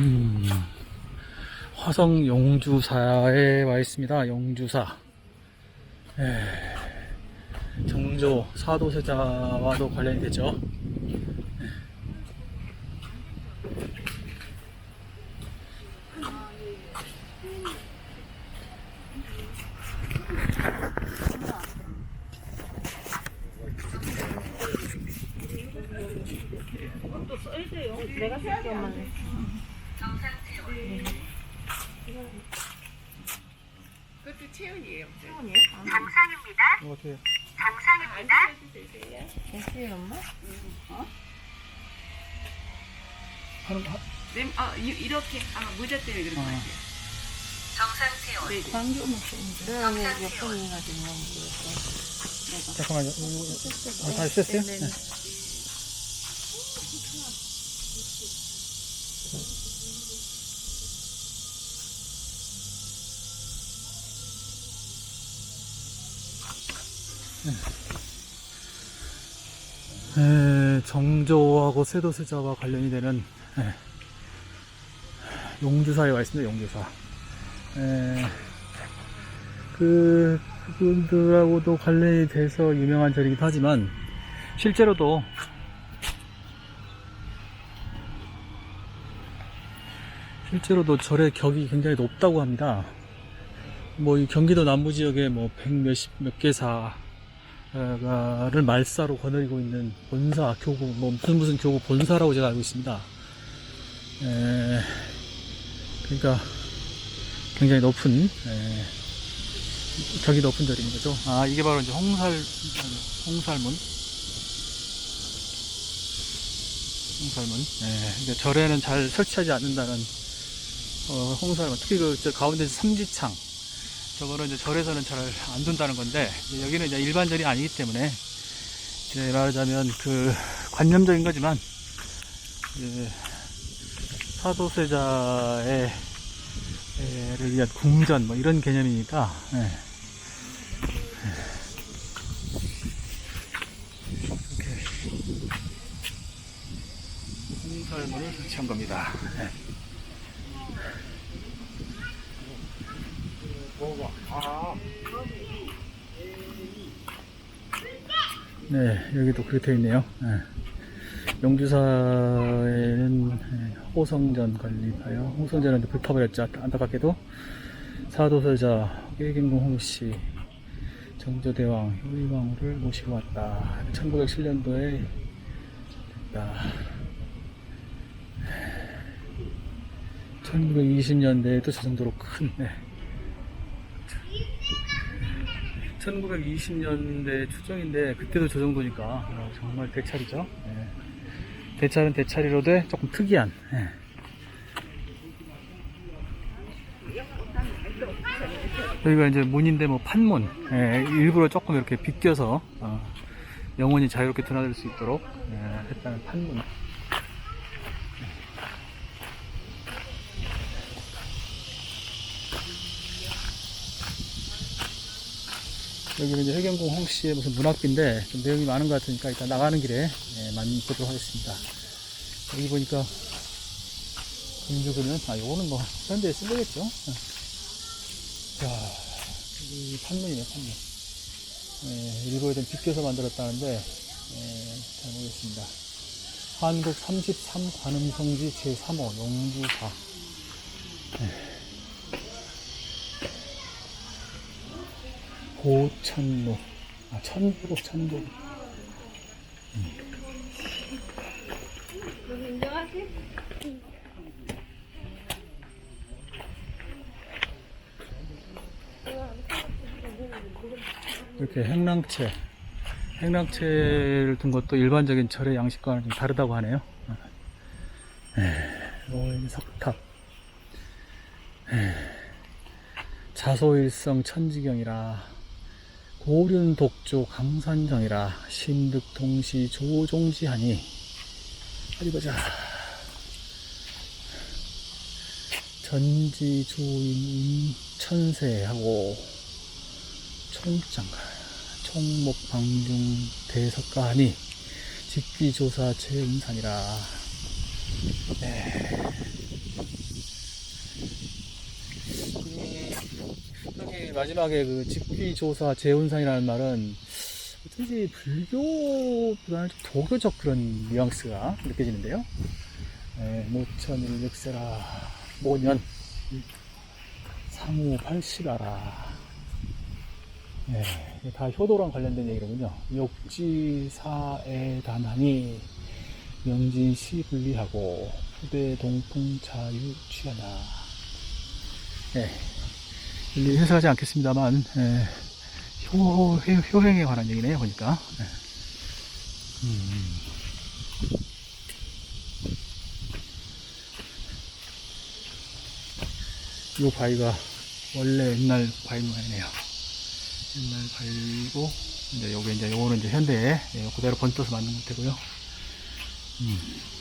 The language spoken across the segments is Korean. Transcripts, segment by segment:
음, 화성 용주사에 와 있습니다. 용주사. 에, 정조 사도세자와도 관련이 되죠. 내가 쓸게 엄마는. 그것도 체온이에요. 이렇게 됐지 엄마? 하는 거. 네, 아, 이- 이렇게 아 모자 때문에 그런 거 어. 같아요. 광주 먹었는데. 그러네 몇 번이나 됐나 모르겠어. 잠깐만요. 이거, 이거, 아, 다 됐어요? 네. 에, 정조하고 세도세자와 관련이 되는 에, 용주사에 와 있습니다. 용주사. 에, 그 그분들하고도 관련이 돼서 유명한 절이기도 하지만 실제로도 실제로도 절의 격이 굉장히 높다고 합니다. 뭐 이 경기도 남부 지역에 뭐 백 몇십 몇 개사 를 말사로 거느리고 있는 본사 교구 뭐 무슨 무슨 교구 본사라고 제가 알고 있습니다. 에, 그러니까 굉장히 높은 에, 격이 높은 절인 거죠. 아 이게 바로 이제 홍살 홍살문 홍살문. 네, 그러니까 절에는 잘 설치하지 않는다는 어, 홍살문. 특히 그저 가운데 삼지창. 저거는 이제 절에서는 잘 안 둔다는 건데 여기는 이제 일반 절이 아니기 때문에 이제 말하자면 그 관념적인 거지만 사도세자의 를 위한 궁전 뭐 이런 개념이니까 예. 이렇게 홍설문을 설치한 겁니다. 예. 네, 여기도 그렇게 있네요. 예. 용주사에는 예, 호성전 건립하여 호성전은 불타버렸죠. 안타깝게도 사도세자 일긴궁 홍씨 정조대왕 효리왕후를 모시고 왔다. 1907년도에 됐다. 1920년대에도 저 정도로 큰 네. 1920년대 추정인데 그때도 저 정도니까 어, 정말 대찰이죠. 예. 대찰은 대찰이로도 조금 특이한. 예. 여기가 이제 문인데 뭐 판문 예, 일부러 조금 이렇게 비껴서 어, 영혼이 자유롭게 드나들 수 있도록 예, 했다는 판문. 여기는 이제 해경궁 홍씨의 무슨 문학비인데 좀 내용이 많은 것 같으니까 일단 나가는 길에 예, 많이 보도록 하겠습니다. 여기 보니까 금주금은 아 요거는 뭐 현대에 쓰려겠죠. 자, 이 판문이네 판문. 예, 일부러 좀 비껴서 만들었다는데 예, 잘 모르겠습니다. 한국 33 관음성지 제3호 용주사. 고천로. 아, 천도로, 천도로. 이렇게 행랑채. 행랑채를 둔 것도 일반적인 절의 양식과는 좀 다르다고 하네요. 에, 오, 여기 석탑. 에, 자소일성 천지경이라 고륜 독조 강산정이라 신득동시 조종지하니 어디 보자 전지조인 천세하고 총장가 총목방중 대석가하니 직비조사 최은산이라 네. 여기 마지막에 그 직비조사 재운상이라는 말은 어쩐지 불교보다는 좀 도교적 그런 뉘앙스가 느껴지는데요. 네, 모천일 육세라 모년 상우 팔시가라. 네, 다 효도랑 관련된 얘기로군요. 욕지사에 단하니 명진시 분리하고 후대 동풍 자유 취하나. 네, 일일이 해석하지 않겠습니다만 예, 효, 효, 효 행에 관한 얘기네요 보니까 예. 음. 이 바위가 원래 옛날 바위 모양이네요 옛날 바위고 이제 요게 이제 요거는 이제 현대에 예, 그대로 번떠서 만든 형태고요 음.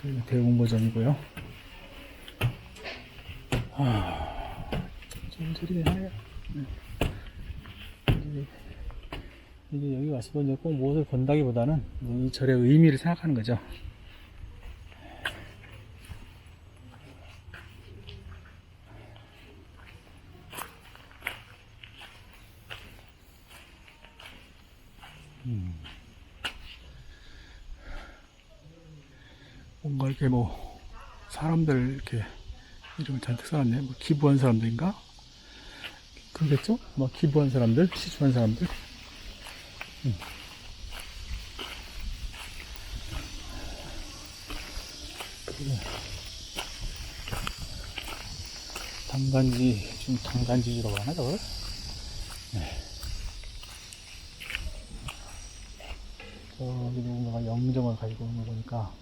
저희가 대웅버전이고요. 아, 좀 소리가 나요. 네. 이제, 이제 여기 와서 꼭 무엇을 본다기보다는 이제 이 절의 의미를 생각하는 거죠. 뭔가 이렇게 뭐 사람들 이렇게 이름을 잔뜩 써놨네. 뭐 기부한 사람들인가? 그러겠죠? 뭐 기부한 사람들, 시주한 사람들. 음. 당간지, 지금 당간지라고 하나, 저걸? 네. 저기 누군가가 영정을 가지고 오는 거 보니까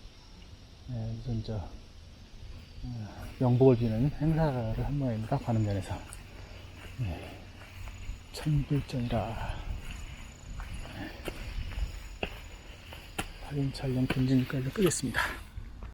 네, 무슨 저 어, 명복을 비는 행사를 한 모양입니다. 관음전에서 네, 천불전이라 네. 발인 촬영 금지니까 끄겠습니다.